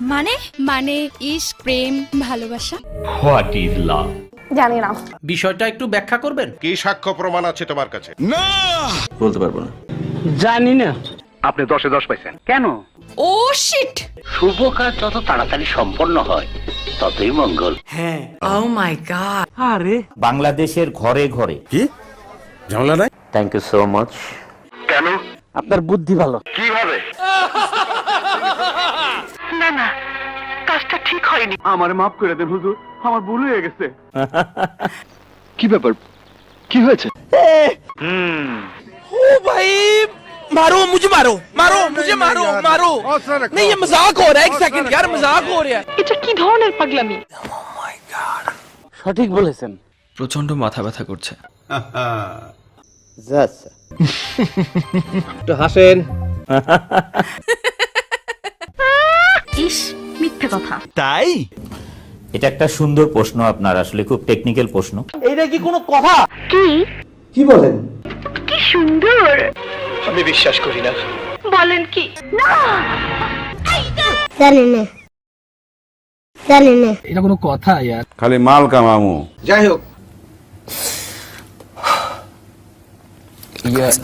মানে? মানে ইস প্রেম ভালোবাসা? জানি না। বিষয়টা একটু ব্যাখ্যা করবেন? কি সাক্ষ্য প্রমাণ আছে তোমার কাছে? বলতে পারব না। জানি না। আপনি দশে দশ পাইছেন। কেন? ও শিট শুভ কাজ যত তাড়াতাড়ি সম্পন্ন হয় ততই মঙ্গল। হ্যাঁ। বাংলাদেশের ঘরে ঘরে। ঝামেলা নাই? থ্যাংক ইউ সো মাচ কেন? আপনার বুদ্ধি ভালো। কীভাবে? না না কাজটা ঠিক হয়নি আমার মাফ করে দেন হুজুর আমার ভুল হয়ে গেছে কি ব্যাপার কি হয়েছে मारो मुझे मारो मारो मुझे मारो मारो नहीं ये मजाक हो रहा है एक सेकंड यार मजाक हो रहा है এটা কি ধরনের পাগলামি সঠিক বলেছেন প্রচন্ড মাথা ব্যথা করছে একটু হাসেন ইস মিথ্যে কথা। তাই? এটা একটা সুন্দর প্রশ্ন আপনার আসলে খুব টেকনিক্যাল প্রশ্ন। এইটা কি কোনো কথা? কি? বলেন? কি সুন্দর। আমি বিশ্বাস করি না। বলেন কি? না! জানি না। জানি না। এটা কোনো কথা यार খালি মাল কামামু। যাই হোক।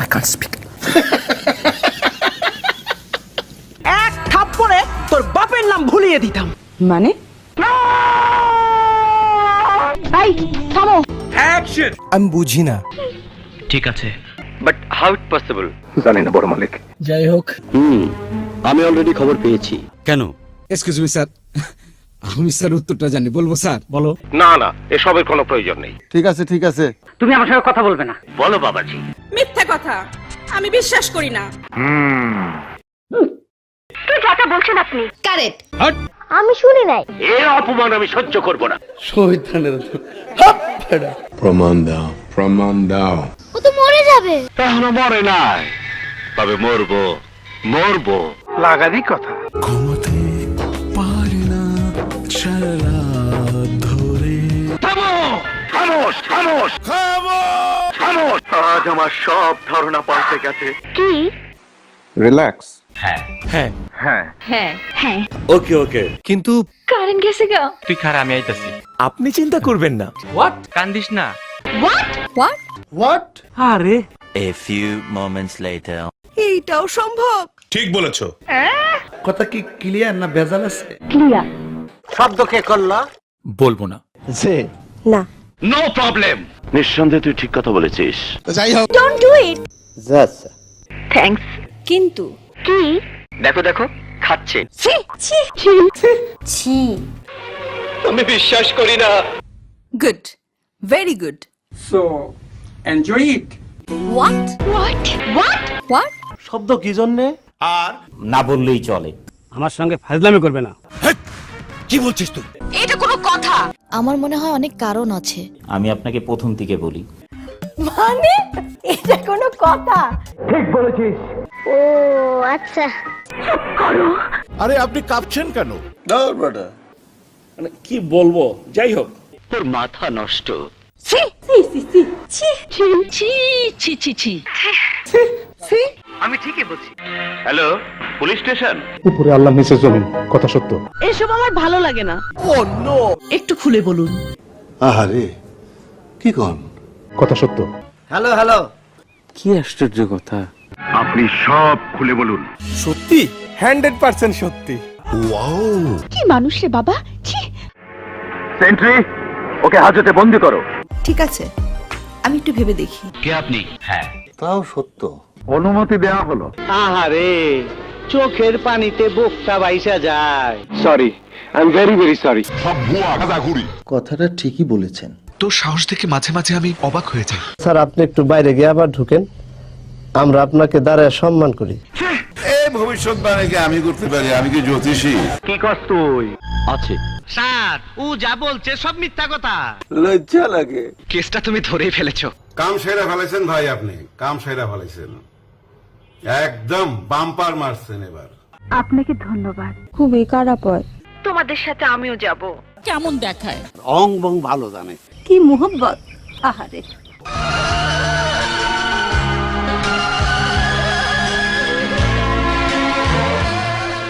এক ভুলিয়ে দিতাম। মানে? থামো। আমি বুঝি না। ঠিক আছে। বাট হাউ ইট পসিবল জানি না বড় মালিক। যাই হোক। হুম আমি অলরেডি খবর পেয়েছি। কেন? এক্সকিউজ মি স্যার আমি স্যার উত্তরটা জানি। বলব স্যার বলো। না না এসবের কোনো প্রয়োজন নেই। ঠিক আছে ঠিক আছে। তুমি আমার সঙ্গে কথা বলবে না। বলো বাবাজি। মিথ্যে কথা। আমি বিশ্বাস করি না। তুই যাটা বলছেন আপনি? কারেক্ট আমি শুনি নাই। এর অপমান আমি সহ্য করব না। প্রমাণ দাও প্রমাণ দাও। ও তো মরে যাবে। এখনও মরে নাই। তবে মরবো মরবো। লাগারই কথা। ঘুমোতে পারি না সারা ধরে। থামো! খামোশ খামোশ! খামোশ! আজ আমার সব ধারণা পাল্টে গেছে। কি? রিল্যাক্স হ্যাঁ হ্যাঁ। হ্যাঁ। ওকে ওকে কিন্তু কারেন্ট গেছে গা। তুই খারা আমি আইতাছি। আপনি চিন্তা করবেন না। হোয়াট কান্দিস না। হোয়াট আরে। এ ফিউ মোমেন্টস লেটার এইটাও সম্ভব। ঠিক বলেছ। কথা কি ক্লিয়ার না ভেজাল আছে? ক্লিয়ার শব্দ কে করলা? বলব না। না। নো প্রবলেম নিঃসন্দেহে তুই ঠিক কথা বলেছিস। যাই হোক ডোন্ট ডু ইট থ্যাঙ্কস কিন্তু কি দেখো দেখো খাচ্ছে। ছি আমি বিশ্বাস করি না। Good very good so enjoy it what what what what শব্দ কি জন্যে? আর না বললেই চলে। আমার সঙ্গে ফাজলামি করবে না। কি বলছিস তুই? এটা কোনো কথা। আমার মনে হয় অনেক কারণ আছে। আমি আপনাকে প্রথম থেকে বলি। মানে? কোনো কথা। ঠিক বলেছিস। ও আচ্ছা। আরে আপনি কাঁপছেন কেন? ধর বেটা। মানে কি বলব? যাই হোক। তোর মাথা নষ্ট। আমি ঠিকই বলছি। Hello police station? উপরে আল্লাহ নিচে জমিন কথা সত্য। এসব আমার ভালো লাগে না। Oh no. একটু খুলে বলুন। আহারে কি কোন? কথা সত্য। Hello hello. কি আশ্চর্য কথা। আপনি সব খুলে বলুন। সত্যি? হান্ড্রেড পার্সেন্ট সত্যি। কি মানুষ রে বাবা ছি। সেন্ট্রি ওকে হাজতে বন্দি করো। ঠিক আছে আমি একটু ভেবে দেখি। কে আপনি? হ্যাঁ। তাও সত্য। অনুমতি দেওয়া হলো। আহারে চোখের পানিতে বুকটা বাইসা যায়। Sorry I am very very sorry কথাটা ঠিকই বলেছেন। তোর সাহস দেখে মাঝে মাঝে আমি অবাক হয়ে যাই। স্যার আপনি একটু বাইরে গিয়ে আবার ঢুকেন। আমরা আপনাকে দাঁড়ায় সম্মান করি। এই ভবিষ্যৎ বাণীকে আমি করতে পারি? আমি কি জ্যোতিষী? কি তুই? আছে। স্যার ও যা বলছে সব মিথ্যা কথা। লজ্জা লাগে। কেসটা তুমি ধরেই ফেলেছো। কাম সেরা ফেলেছেন ভাই আপনি। কাম সেরা ফেলেছেন। একদম বাম্পার মারছেন এবার। আপনাকে ধন্যবাদ। খুবই খারাপ হয়। তোমাদের সাথে আমিও যাব। কেমন দেখায়? অং বং ভালো জানে। কি মোহব্বত আহারে